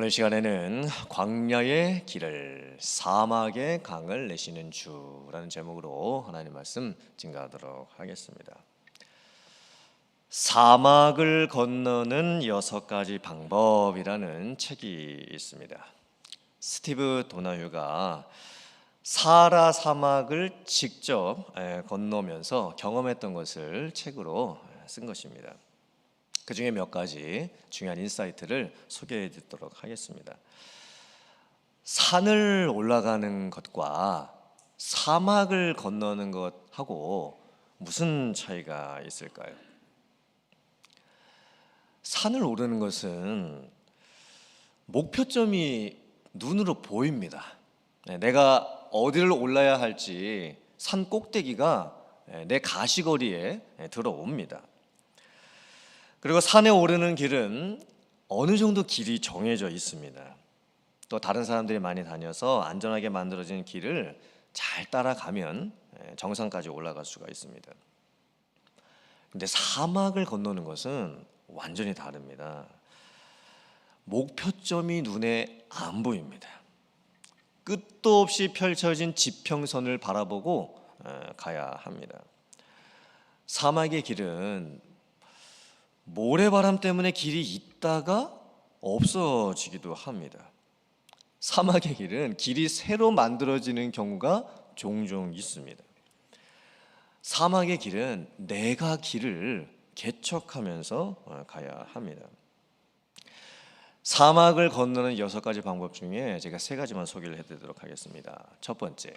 오늘 시간에는 광야의 길을 사막의 강을 내시는 주라는 제목으로 하나님 말씀 증가하도록 하겠습니다. 사막을 건너는 여섯 가지 방법이라는 책이 있습니다. 스티브 도나휴가 사라 사막을 직접 에, 건너면서 경험했던 것을 책으로 쓴 것입니다. 그 중에 몇 가지 중요한 인사이트를 소개해 드리도록 하겠습니다. 산을 올라가는 것과 사막을 건너는 것하고 무슨 차이가 있을까요? 산을 오르는 것은 목표점이 눈으로 보입니다. 네, 내가 어디를 올라야 할지 산 꼭대기가 네, 내 가시거리에 네, 들어옵니다. 그리고 산에 오르는 길은 어느 정도 길이 정해져 있습니다. 또 다른 사람들이 많이 다녀서 안전하게 만들어진 길을 잘 따라가면 예, 정상까지 올라갈 수가 있습니다. 근데 사막을 건너는 것은 완전히 다릅니다. 목표점이 눈에 안 보입니다. 끝도 없이 펼쳐진 지평선을 바라보고 예, 가야 합니다. 사막의 길은 모래바람 때문에 길이 있다가 없어지기도 합니다. 사막의 길은 길이 새로 만들어지는 경우가 종종 있습니다. 사막의 길은 내가 길을 개척하면서 어, 가야 합니다. 사막을 건너는 여섯 가지 방법 중에 제가 세 가지만 소개를 해드리도록 하겠습니다. 첫 번째,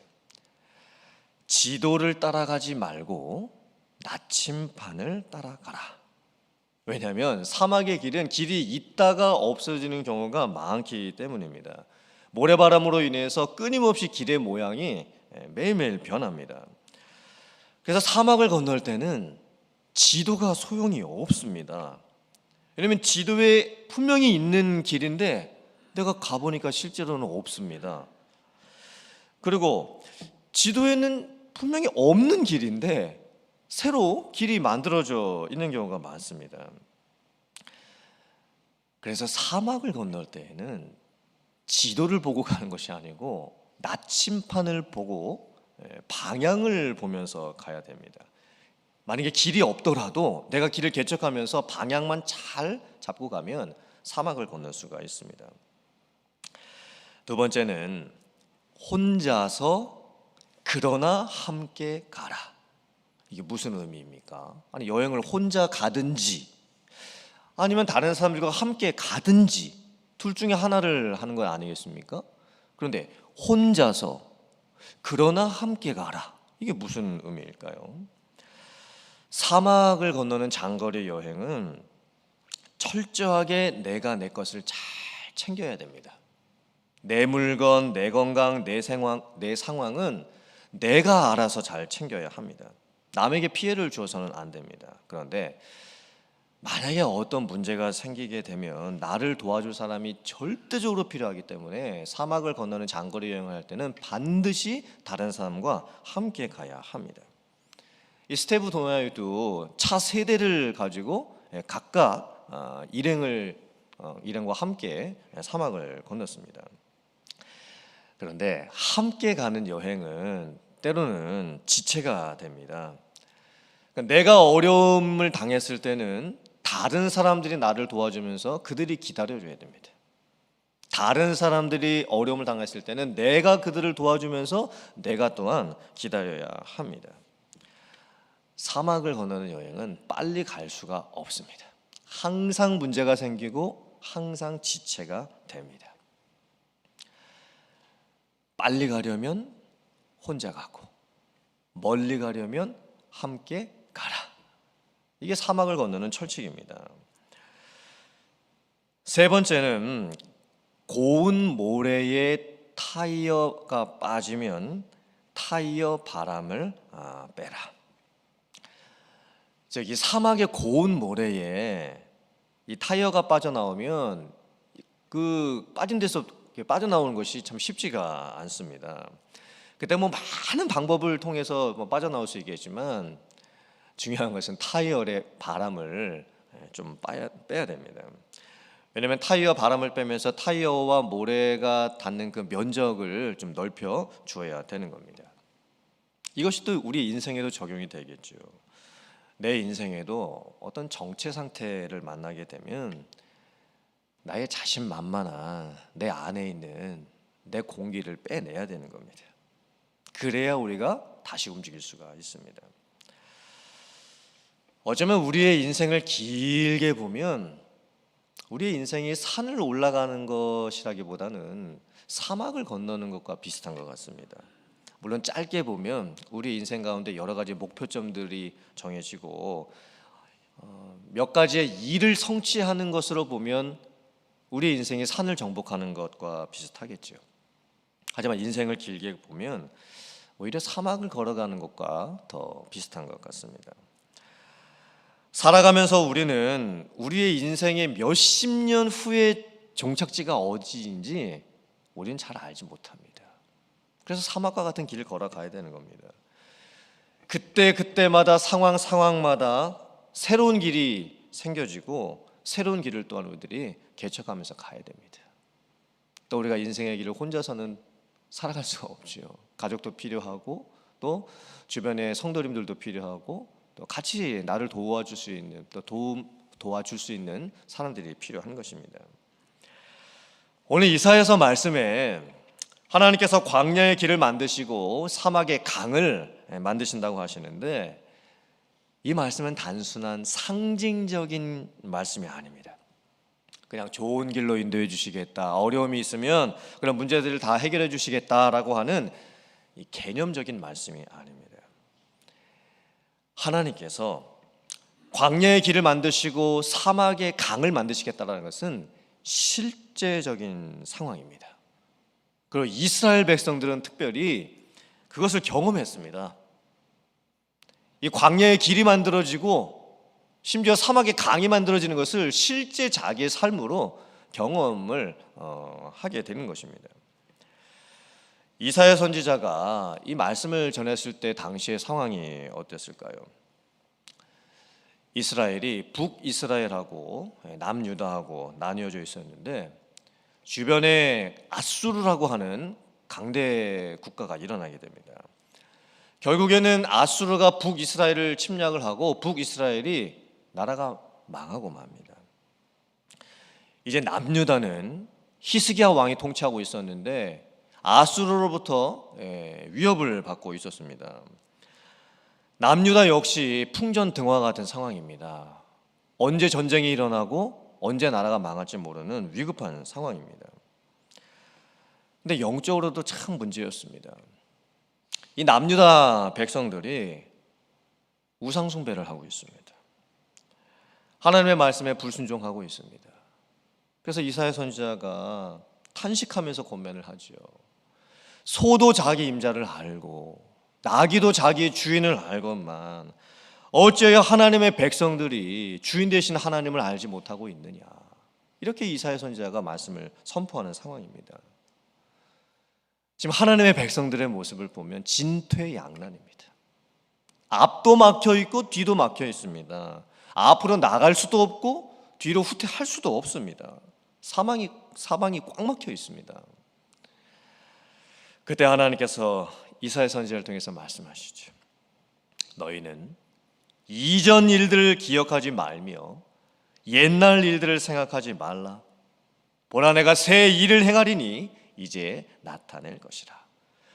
지도를 따라가지 말고 나침판을 따라가라. 왜냐하면 사막의 길은 길이 있다가 없어지는 경우가 많기 때문입니다. 모래바람으로 인해서 끊임없이 길의 모양이 매일매일 변합니다. 그래서 사막을 건널 때는 지도가 소용이 없습니다. 왜냐하면 지도에 분명히 있는 길인데 내가 가보니까 실제로는 없습니다. 그리고 지도에는 분명히 없는 길인데 새로 길이 만들어져 있는 경우가 많습니다. 그래서 사막을 건널 때에는 지도를 보고 가는 것이 아니고 나침판을 보고 예, 방향을 보면서 가야 됩니다. 만약에 길이 없더라도 내가 길을 개척하면서 방향만 잘 잡고 가면 사막을 건널 수가 있습니다. 두 번째는 혼자서 그러나 함께 가라. 이게 무슨 의미입니까? 아니 여행을 혼자 가든지 아니면 다른 사람들과 함께 가든지 둘 중에 하나를 하는 거 아니겠습니까? 그런데 혼자서 그러나 함께 가라. 이게 무슨 의미일까요? 사막을 건너는 장거리 여행은 철저하게 내가 내 것을 잘 챙겨야 됩니다. 내 물건, 내 건강, 내 상황, 내 상황은 내가 알아서 잘 챙겨야 합니다. 남에게 피해를 주어서는 안 됩니다. 그런데 만약에 어떤 문제가 생기게 되면 나를 도와줄 사람이 절대적으로 필요하기 때문에 사막을 건너는 장거리 여행을 할 때는 반드시 다른 사람과 함께 가야 합니다. 이 스테브 도나유도 차 세 대를 가지고 예, 각각 어, 일행을 어, 일행과 함께 사막을 건넜습니다. 그런데 함께 가는 여행은 때로는 지체가 됩니다. 그러니까 내가 어려움을 당했을 때는 다른 사람들이 나를 도와주면서 그들이 기다려줘야 됩니다. 다른 사람들이 어려움을 당했을 때는 내가 그들을 도와주면서 내가 또한 기다려야 합니다. 사막을 건너는 여행은 빨리 갈 수가 없습니다. 항상 문제가 생기고 항상 지체가 됩니다. 빨리 가려면 혼자 가고 멀리 가려면 함께. 이게 사막을 건너는 철칙입니다. 세 번째는 고운 모래에 타이어가 빠지면 타이어 바람을 아, 빼라. 저기 사막의 고운 모래에 이 타이어가 빠져나오면 그 빠진 데서 빠져나오는 것이 참 쉽지가 않습니다. 그때 뭐 많은 방법을 통해서 뭐 빠져나올 수 있겠지만 중요한 것은 타이어의 바람을 좀 빠야, 빼야 됩니다. 왜냐하면 타이어 바람을 빼면서 타이어와 모래가 닿는 그 면적을 좀 넓혀 주어야 되는 겁니다. 이것이 또 우리 인생에도 적용이 되겠죠. 내 인생에도 어떤 정체 상태를 만나게 되면 나의 자신만만한 내 안에 있는 내 공기를 빼내야 되는 겁니다. 그래야 우리가 다시 움직일 수가 있습니다. 어쩌면 우리의 인생을 길게 보면 우리의 인생이 산을 올라가는 것이라기보다는 사막을 건너는 것과 비슷한 것 같습니다. 물론 짧게 보면 우리 인생 가운데 여러 가지 목표점들이 정해지고 어, 몇 가지의 일을 성취하는 것으로 보면 우리 인생이 산을 정복하는 것과 비슷하겠죠. 하지만 인생을 길게 보면 오히려 사막을 걸어가는 것과 더 비슷한 것 같습니다. 살아가면서 우리는 우리의 인생의 몇십 년 후에 종착지가 어디인지 우리는 잘 알지 못합니다. 그래서 사막과 같은 길을 걸어가야 되는 겁니다. 그때 그때마다 상황 상황마다 새로운 길이 생겨지고 새로운 길을 또한 우리들이 개척하면서 가야 됩니다. 또 우리가 인생의 길을 혼자서는 살아갈 수가 없지요. 가족도 필요하고 또 주변의 성도님들도 필요하고 또 같이 나를 도와줄 수 있는 또 도움 도와줄 수 있는 사람들이 필요한 것입니다. 오늘 이사야서 말씀에 하나님께서 광야의 길을 만드시고 사막의 강을 만드신다고 하시는데 이 말씀은 단순한 상징적인 말씀이 아닙니다. 그냥 좋은 길로 인도해 주시겠다. 어려움이 있으면 그런 문제들을 다 해결해 주시겠다라고 하는 이 개념적인 말씀이 아닙니다. 하나님께서 광야의 길을 만드시고 사막의 강을 만드시겠다라는 것은 실제적인 상황입니다. 그리고 이스라엘 백성들은 특별히 그것을 경험했습니다. 이 광야의 길이 만들어지고 심지어 사막의 강이 만들어지는 것을 실제 자기의 삶으로 경험을 어, 하게 되는 것입니다. 이사야 선지자가 이 말씀을 전했을 때 당시의 상황이 어땠을까요? 이스라엘이 북이스라엘하고 남유다하고 나뉘어져 있었는데 주변에 아수르라고 하는 강대 국가가 일어나게 됩니다. 결국에는 아수르가 북이스라엘을 침략을 하고 북이스라엘이 나라가 망하고 맙니다. 이제 남유다는 히스기야 왕이 통치하고 있었는데 아수르로부터 예, 위협을 받고 있었습니다. 남유다 역시 풍전 등화 같은 상황입니다. 언제 전쟁이 일어나고 언제 나라가 망할지 모르는 위급한 상황입니다. 근데 영적으로도 참 문제였습니다. 이 남유다 백성들이 우상 숭배를 하고 있습니다. 하나님의 말씀에 불순종하고 있습니다. 그래서 이사야 선지자가 탄식하면서 권면을 하지요. 소도 자기 임자를 알고 나귀도 자기 주인을 알건만 어찌하여 하나님의 백성들이 주인 되신 하나님을 알지 못하고 있느냐. 이렇게 이사야 선지자가 말씀을 선포하는 상황입니다. 지금 하나님의 백성들의 모습을 보면 진퇴양난입니다. 앞도 막혀 있고 뒤도 막혀 있습니다. 앞으로 나갈 수도 없고 뒤로 후퇴할 수도 없습니다. 사망이 사방이 꽉 막혀 있습니다. 그때 하나님께서 이사야 선지자를 통해서 말씀하시죠. 너희는 이전 일들을 기억하지 말며 옛날 일들을 생각하지 말라. 보라 내가 새 일을 행하리니 이제 나타낼 것이라.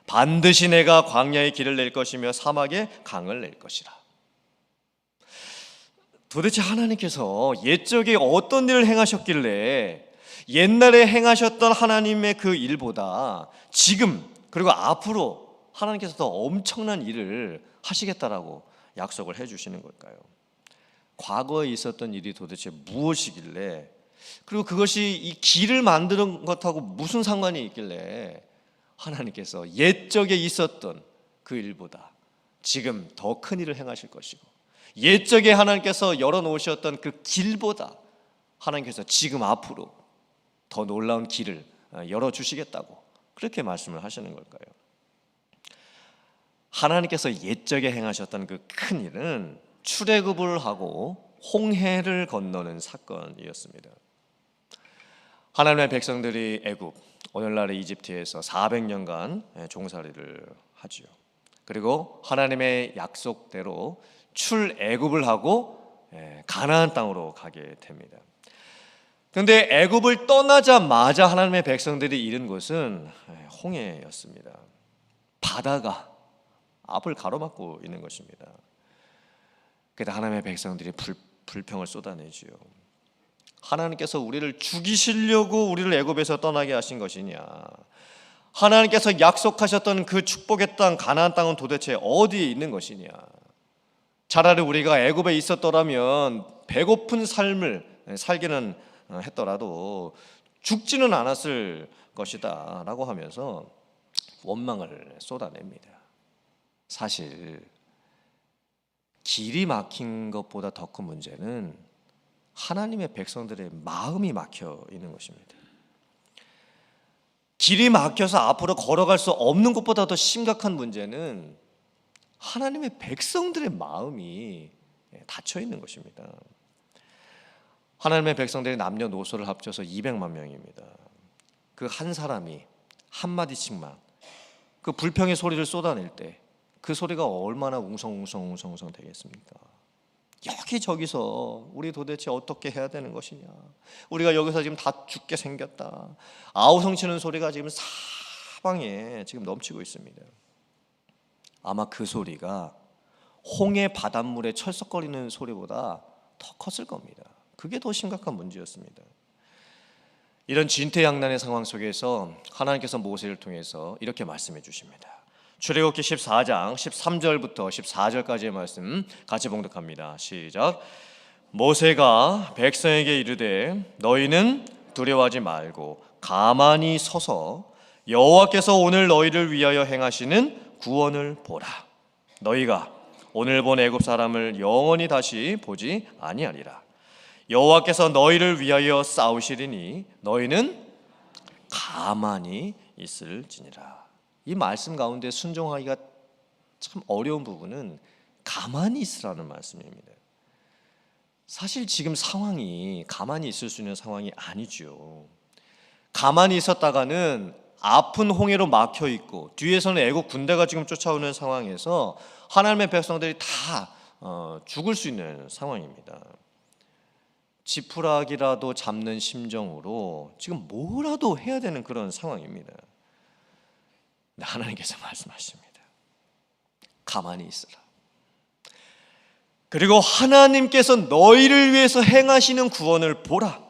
반드시 내가 광야의 길을 낼 것이며 사막에 강을 낼 것이라. 도대체 하나님께서 옛적에 어떤 일을 행하셨길래 옛날에 행하셨던 하나님의 그 일보다 지금 그리고 앞으로 하나님께서 더 엄청난 일을 하시겠다라고 약속을 해 주시는 걸까요? 과거에 있었던 일이 도대체 무엇이길래 그리고 그것이 이 길을 만드는 것하고 무슨 상관이 있길래 하나님께서 옛적에 있었던 그 일보다 지금 더 큰 일을 행하실 것이고 옛적에 하나님께서 열어 놓으셨던 그 길보다 하나님께서 지금 앞으로 더 놀라운 길을 열어 주시겠다고 그렇게 말씀을 하시는 걸까요? 하나님께서 옛적에 행하셨던 그 큰 일은 출애굽을 하고 홍해를 건너는 사건이었습니다. 하나님의 백성들이 애굽 오늘날의 이집트에서 400년간 예, 종살이를 하지요. 그리고 하나님의 약속대로 출애굽을 하고 예, 가나안 땅으로 가게 됩니다. 그런데 애굽을 떠나자마자 하나님의 백성들이 잃은 곳은 예, 홍해였습니다. 바다가 앞을 가로막고 있는 것입니다. 그때 하나님의 백성들이 불, 불평을 쏟아내지요. 하나님께서 우리를 죽이시려고 우리를 애굽에서 떠나게 하신 것이냐? 하나님께서 약속하셨던 그 축복의 땅 가나안 땅은 도대체 어디에 있는 것이냐? 차라리 우리가 애굽에 있었더라면 배고픈 삶을 살기는 했더라도 죽지는 않았을 것이다라고 하면서 원망을 쏟아냅니다. 사실 길이 막힌 것보다 더 큰 문제는 하나님의 백성들의 마음이 막혀 있는 것입니다. 길이 막혀서 앞으로 걸어갈 수 없는 것보다 더 심각한 문제는 하나님의 백성들의 마음이 닫혀 있는 것입니다. 하나님의 백성들의 남녀노소를 합쳐서 200만 명입니다. 그 한 사람이 한 마디씩만 그 불평의 소리를 쏟아낼 때 그 소리가 얼마나 웅성웅성웅성웅성 되겠습니까? 여기 저기서 우리 도대체 어떻게 해야 되는 것이냐? 우리가 여기서 지금 다 죽게 생겼다. 아우성치는 소리가 지금 사방에 지금 넘치고 있습니다. 아마 그 소리가 홍해 바닷물에 철썩거리는 소리보다 더 컸을 겁니다. 그게 더 심각한 문제였습니다. 이런 진퇴양난의 상황 속에서 하나님께서 모세를 통해서 이렇게 말씀해 주십니다. 출애굽기 14장 13절부터 14절까지의 말씀 같이 봉독합니다. 시작. 모세가 백성에게 이르되 너희는 두려워하지 말고 가만히 서서 여호와께서 오늘 너희를 위하여 행하시는 구원을 보라. 너희가 오늘 본 애굽 사람을 영원히 다시 보지 아니하리라. 여호와께서 너희를 위하여 싸우시리니 너희는 가만히 있을지니라. 이 말씀 가운데 순종하기가 참 어려운 부분은 가만히 있으라는 말씀입니다. 사실 지금 상황이 가만히 있을 수 있는 상황이 아니죠. 가만히 있었다가는 아픈 홍해로 막혀 있고 뒤에서는 애국 군대가 지금 쫓아오는 상황에서 하나님의 백성들이 다 어, 죽을 수 있는 상황입니다. 지푸라기라도 잡는 심정으로 지금 뭐라도 해야 되는 그런 상황입니다. 하나님께서 말씀하십니다. 가만히 있으라. 그리고 하나님께서 너희를 위해서 행하시는 구원을 보라.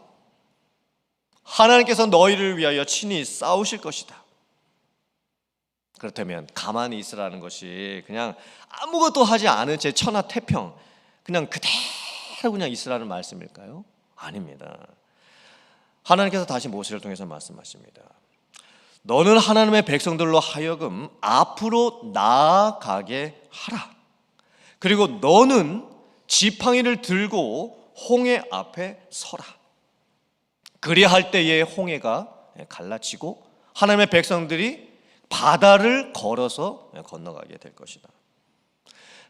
하나님께서 너희를 위하여 친히 싸우실 것이다. 그렇다면 가만히 있으라는 것이 그냥 아무것도 하지 않은 제 천하 태평 그냥 그대로 그냥 있으라는 말씀일까요? 아닙니다. 하나님께서 다시 모세를 통해서 말씀하십니다. 너는 하나님의 백성들로 하여금 앞으로 나아가게 하라. 그리고 너는 지팡이를 들고 홍해 앞에 서라. 그리할 때에 홍해가 갈라지고 하나님의 백성들이 바다를 걸어서 건너가게 될 것이다.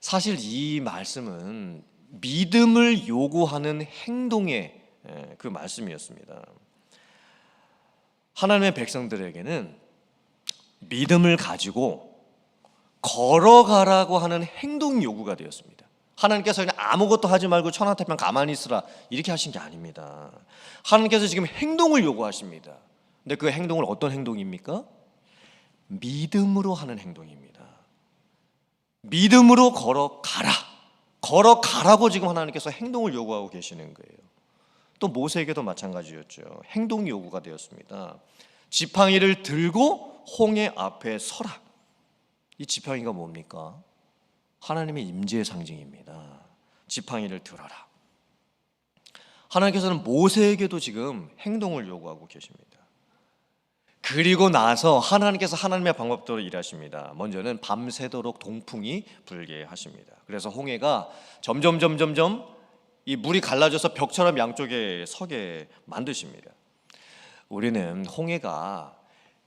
사실 이 말씀은 믿음을 요구하는 행동의 그 말씀이었습니다. 하나님의 백성들에게는 믿음을 가지고 걸어가라고 하는 행동 요구가 되었습니다. 하나님께서 그냥 아무것도 하지 말고 천하태평 가만히 있으라 이렇게 하신 게 아닙니다. 하나님께서 지금 행동을 요구하십니다. 근데 그 행동을 어떤 행동입니까? 믿음으로 하는 행동입니다. 믿음으로 걸어가라. 걸어가라고 지금 하나님께서 행동을 요구하고 계시는 거예요. 또 모세에게도 마찬가지였죠. 행동 요구가 되었습니다. 지팡이를 들고 홍해 앞에 서라. 이 지팡이가 뭡니까? 하나님의 임재의 상징입니다. 지팡이를 들어라. 하나님께서는 모세에게도 지금 행동을 요구하고 계십니다. 그리고 나서 하나님께서 하나님의 방법대로 일하십니다. 먼저는 밤새도록 동풍이 불게 하십니다. 그래서 홍해가 점점 점점점 이 물이 갈라져서 벽처럼 양쪽에 서게 만드십니다. 우리는 홍해가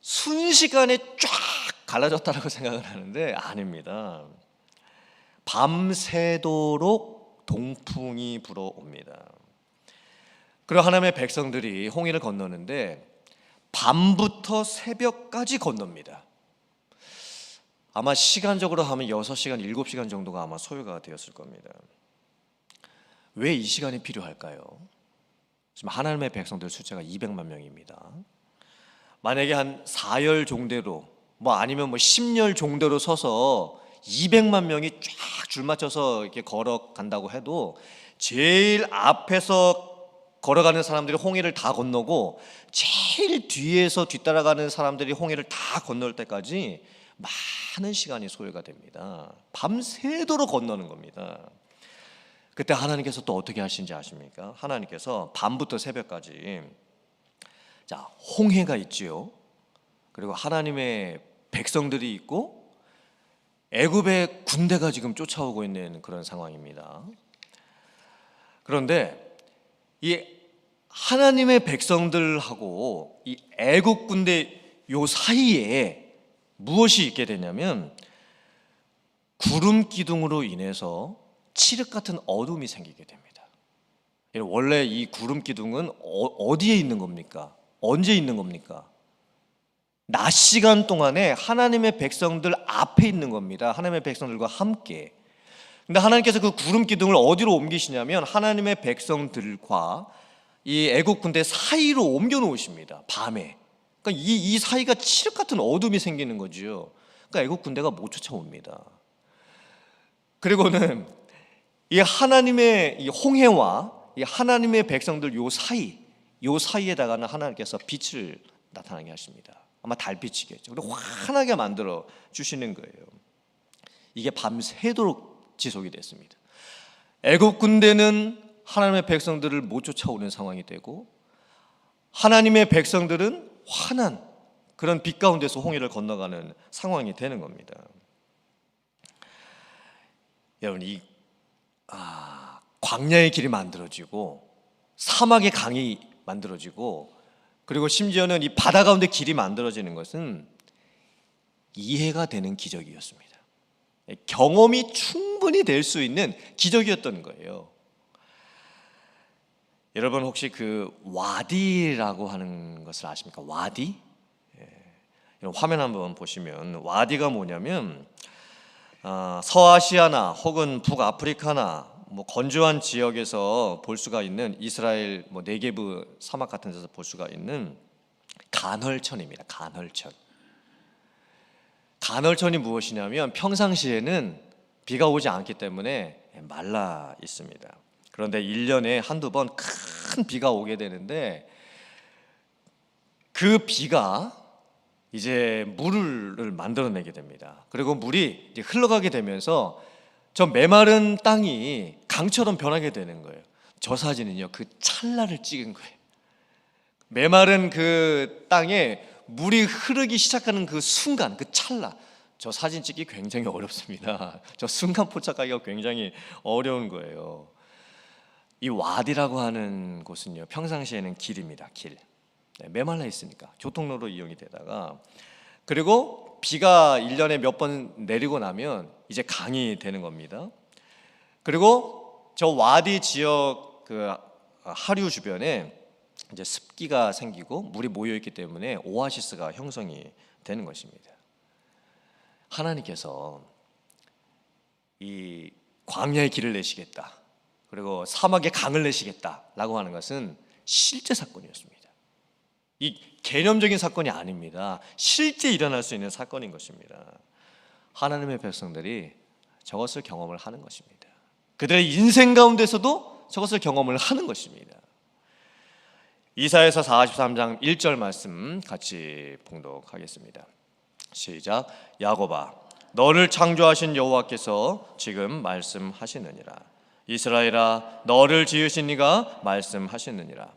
순식간에 쫙 갈라졌다라고 생각을 하는데 아닙니다. 밤새도록 동풍이 불어옵니다. 그리고 하나님의 백성들이 홍해를 건너는데 밤부터 새벽까지 건넙니다. 아마 시간적으로 하면 6시간, 7시간 정도가 아마 소요가 되었을 겁니다. 왜 이 시간이 필요할까요? 지금 하나님의 백성들 숫자가 200만 명입니다. 만약에 한 4열 종대로 뭐 아니면 뭐 10열 종대로 서서 200만 명이 쫙 줄 맞춰서 이렇게 걸어간다고 해도 제일 앞에서 걸어가는 사람들이 홍해를 다 건너고 제일 뒤에서 뒤따라가는 사람들이 홍해를 다 건널 때까지 많은 시간이 소요가 됩니다. 밤새도록 건너는 겁니다. 그때 하나님께서 또 어떻게 하신지 아십니까? 하나님께서 밤부터 새벽까지 자 홍해가 있지요. 그리고 하나님의 백성들이 있고 애굽의 군대가 지금 쫓아오고 있는 그런 상황입니다. 그런데 이 하나님의 백성들하고 이 애국 군대 요 사이에 무엇이 있게 되냐면 구름 기둥으로 인해서 칠흑 같은 어둠이 생기게 됩니다. 원래 이 구름 기둥은 어, 디에 있는 겁니까? 언제 있는 겁니까? 낮 시간 동안에 하나님의 백성들 앞에 있는 겁니다. 하나님의 백성들과 함께. 근데 하나님께서 그 구름 기둥을 어디로 옮기시냐면 하나님의 백성들과 이 애국 군대 사이로 옮겨 놓으십니다. 밤에. 그러니까 이, 이 사이가 칠흑 같은 어둠이 생기는 거지요. 그러니까 애국 군대가 못 쫓아옵니다. 그리고는 이 하나님의 이 홍해와 이 하나님의 백성들 요 사이, 요 사이에다가는 하나님께서 빛을 나타나게 하십니다. 아마 달빛이겠죠. 그리고 환하게 만들어 주시는 거예요. 이게 밤새도록 지속이 됐습니다. 애국 군대는 하나님의 백성들을 못 쫓아오는 상황이 되고 하나님의 백성들은 환한 그런 빛 가운데서 홍해를 건너가는 상황이 되는 겁니다. 여러분 이 아, 광야의 길이 만들어지고 사막의 강이 만들어지고 그리고 심지어는 이 바다 가운데 길이 만들어지는 것은 이해가 되는 기적이었습니다. 경험이 충분히 될 수 있는 기적이었던 거예요. 여러분 혹시 그 와디라고 하는 것을 아십니까? 와디? 예. 화면 한번 보시면 와디가 뭐냐면 어, 서아시아나 혹은 북아프리카나 뭐 건조한 지역에서 볼 수가 있는 이스라엘 뭐 네게브 사막 같은 데서 볼 수가 있는 간헐천입니다. 간헐천. 간헐천이 무엇이냐면 평상시에는 비가 오지 않기 때문에 말라 있습니다. 그런데 1년에 한두 번 큰 비가 오게 되는데 그 비가 이제 물을 만들어내게 됩니다. 그리고 물이 흘러가게 되면서 저 메마른 땅이 강처럼 변하게 되는 거예요. 저 사진은요, 그 찰나를 찍은 거예요. 메마른 그 땅에 물이 흐르기 시작하는 그 순간, 그 찰나. 저 사진 찍기 굉장히 어렵습니다. 저 순간 포착하기가 굉장히 어려운 거예요. 이 와디라고 하는 곳은요, 평상시에는 길입니다. 길. 네, 메말라 있으니까 교통로로 이용이 되다가 그리고 비가 1년에 몇 번 내리고 나면 이제 강이 되는 겁니다. 그리고 저 와디 지역 그 하류 주변에 이제 습기가 생기고 물이 모여 있기 때문에 오아시스가 형성이 되는 것입니다. 하나님께서 이 광야의 길을 내시겠다. 그리고 사막의 강을 내시겠다라고 하는 것은 실제 사건이었습니다. 이 개념적인 사건이 아닙니다. 실제 일어날 수 있는 사건인 것입니다. 하나님의 백성들이 저것을 경험을 하는 것입니다. 그들의 인생 가운데서도 저것을 경험을 하는 것입니다. 이사에서 43장 1절 말씀 같이 봉독하겠습니다. 시작. 야곱아, 너를 창조하신 여호와께서 지금 말씀하시느니라. 이스라엘아, 너를 지으신 이가 말씀하시느니라.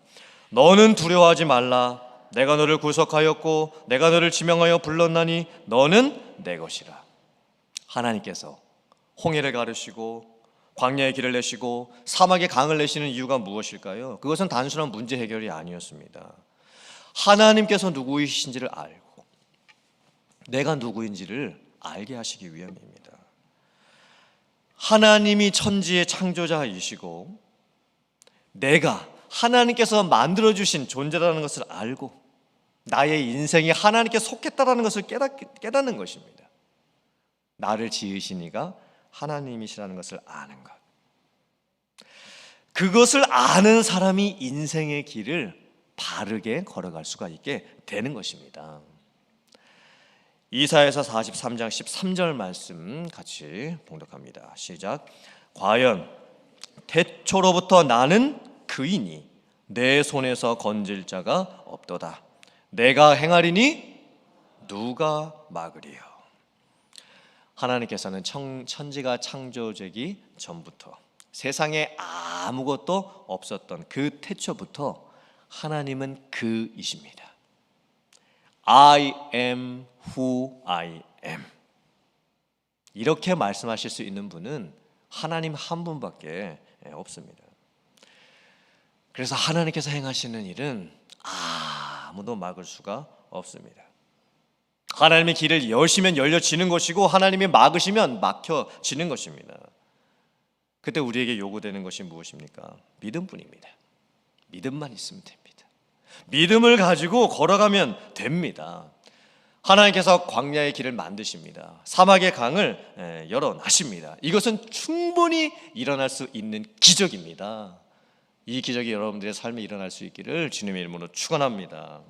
너는 두려워하지 말라. 내가 너를 구속하였고 내가 너를 지명하여 불렀나니 너는 내 것이라. 하나님께서 홍해를 가르시고 광야의 길을 내시고 사막의 강을 내시는 이유가 무엇일까요? 그것은 단순한 문제 해결이 아니었습니다. 하나님께서 누구이신지를 알고 내가 누구인지를 알게 하시기 위함입니다. 하나님이 천지의 창조자이시고 내가 하나님께서 만들어 주신 존재라는 것을 알고 나의 인생이 하나님께 속했다라는 것을 깨닫, 깨닫는 것입니다. 나를 지으신 이가 하나님이시라는 것을 아는 것. 그것을 아는 사람이 인생의 길을 바르게 걸어갈 수가 있게 되는 것입니다. 이사에서 43장 13절 말씀 같이 봉독합니다. 시작. 과연 태초로부터 나는 그이니 내 손에서 건질 자가 없도다. 내가 행하리니 누가 막으리요. 하나님께서는 청, 천지가 창조되기 전부터 세상에 아무것도 없었던 그 태초부터 하나님은 그이십니다. I am who I am. 이렇게 말씀하실 수 있는 분은 하나님 한 분밖에 없습니다. 그래서 하나님께서 행하시는 일은 아무도 막을 수가 없습니다. 하나님의 길을 여시면 열려지는 것이고 하나님이 막으시면 막혀지는 것입니다. 그때 우리에게 요구되는 것이 무엇입니까? 믿음뿐입니다. 믿음만 있으면 됩니다. 믿음을 가지고 걸어가면 됩니다. 하나님께서 광야의 길을 만드십니다. 사막의 강을 예, 열어놔십니다. 이것은 충분히 일어날 수 있는 기적입니다. 이 기적이 여러분들의 삶에 일어날 수 있기를 주님의 이름으로 축원합니다.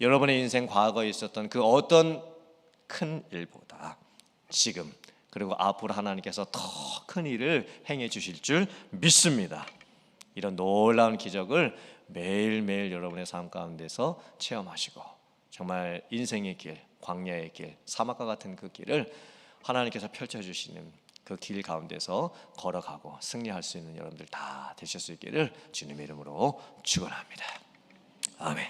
여러분의 인생 과거에 있었던 그 어떤 큰 일보다 지금 그리고 앞으로 하나님께서 더 큰 일을 행해 주실 줄 믿습니다. 이런 놀라운 기적을 매일매일 여러분의 삶 가운데서 체험하시고 정말 인생의 길, 광야의 길, 사막과 같은 그 길을 하나님께서 펼쳐 주시는 그 길 가운데서 걸어가고 승리할 수 있는 여러분들 다 되실 수 있기를 주님의 이름으로 축원합니다. 아멘.